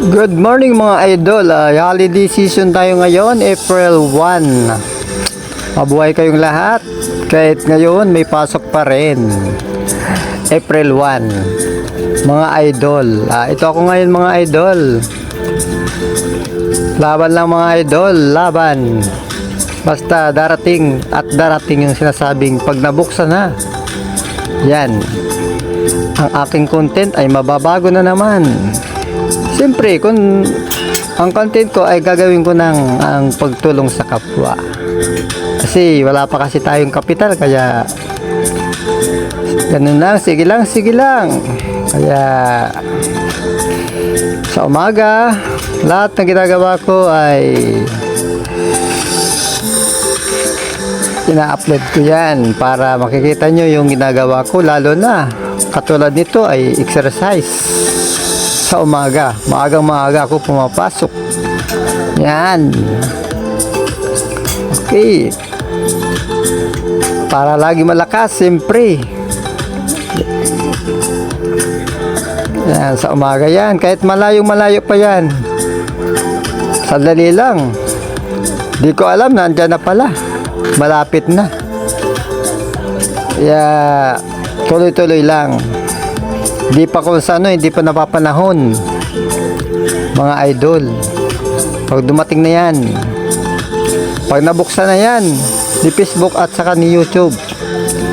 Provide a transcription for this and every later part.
Good morning mga idol. Uh, holiday season tayo ngayon, April 1. Mabuhay kayong lahat. Kahit ngayon may pasok pa rin. April 1. Mga idol. Ah, ito ako ngayon mga idol. Laban lang mga idol. Laban. Basta darating at darating yung sinasabing pag nabuksan na. Yan. Ang aking content ay mababago na naman. Siyempre, kung ang content ko ay gagawin ko ng ang pagtulong sa kapwa. Kasi wala pa kasi tayong kapital, kaya ganun lang, sige lang, sige lang. Kaya sa umaga, lahat ng ginagawa ko ay ina-upload ko yan para makikita nyo yung ginagawa ko lalo na katulad nito ay exercise sa umaga. Maagang maaga ako pumapasok. Yan. Okay. Para lagi malakas siyempre. Yan sa umaga yan. Kahit malayong malayo pa yan. Sandali lang. Di ko alam nandyan na pala. Malapit na. Kaya tuloy-tuloy lang hindi pa kung sa ano hindi pa napapanahon. Mga idol pag dumating na yan pag nabuksan na yan ni Facebook at saka ni YouTube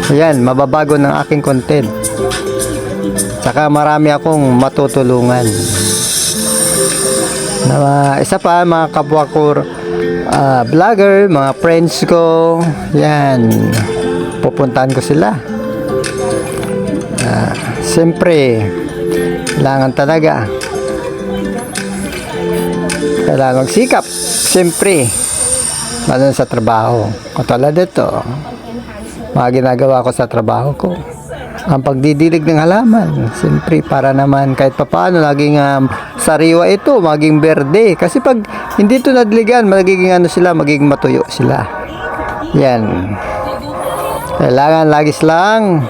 ayan mababago ng aking content. Saka marami akong matutulungan. Na isa pa mga kapwa ko ah, vlogger, mga friends ko, yan, pupuntahan ko sila. Ah, Siyempre, kailangan talaga. Kailangan magsikap. Siyempre, lalo sa trabaho. Katulad dito, mga ginagawa ko sa trabaho ko. Ang pagdidilig ng halaman, siyempre para naman kahit papaano laging um, sariwa ito, maging berde. Kasi pag hindi ito nadiligan, magiging ano sila, magiging matuyo sila. Yan. Kailangan lagi silang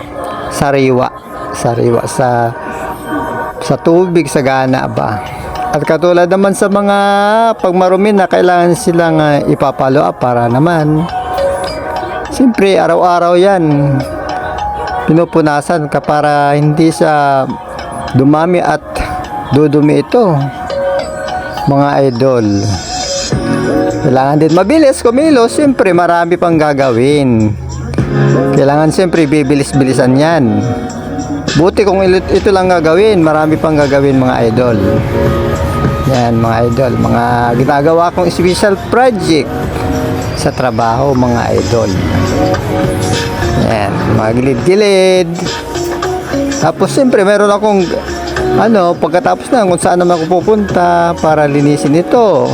sariwa. Sariwa sa sa tubig, sa gana ba. At katulad naman sa mga pagmarumi na kailangan silang uh, ipapalo up para naman. Siyempre, araw-araw yan. Pinupunasan ka para hindi siya dumami at dudumi ito mga idol. Kailangan din mabilis kumilos. Siyempre marami pang gagawin. Kailangan siyempre bibilis-bilisan yan buti kung ito, lang gagawin marami pang gagawin mga idol yan mga idol mga ginagawa kong special project sa trabaho mga idol yan, mga gilid-gilid. Tapos siyempre meron akong ano, pagkatapos na kung saan naman ako pupunta para linisin ito.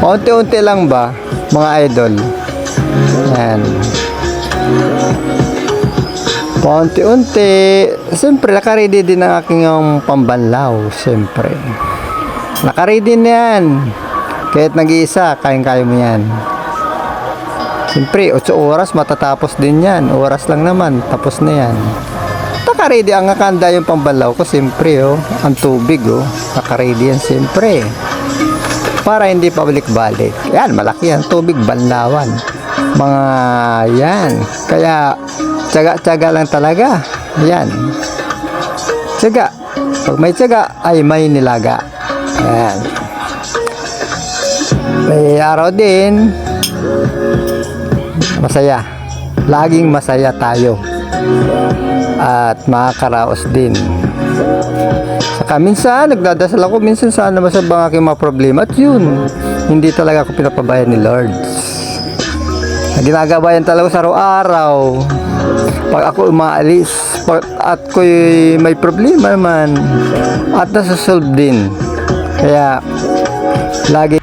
Unti-unti lang ba, mga idol? Yan. Paunti-unti. Siyempre, nakaready din ang aking yung pambanlaw. Siyempre. Nakaready na yan. Kahit nag-iisa, kayang-kaya mo yan. Siyempre, 8 oras matatapos din yan. Oras lang naman, tapos na yan. Nakaready ang nakanda yung pambalaw ko, siyempre, oh. Ang tubig, oh. Nakaready yan, siyempre. Para hindi pabalik-balik. Yan, malaki yan. Tubig, banlawan. Mga, yan. Kaya, tsaga-tsaga lang talaga. Yan. Tsaga. Pag may tsaga, ay may nilaga. Yan. May araw din, masaya. Laging masaya tayo. At makakaraos din. Saka minsan, nagdadasal ako, minsan saan naman sa mga aking mga problema. At yun, hindi talaga ako pinapabayan ni Lord. Na ginagawa yan talaga sa araw-araw. Pag ako umaalis, pag at ko'y may problema man, at nasa-solve din. Kaya, lagi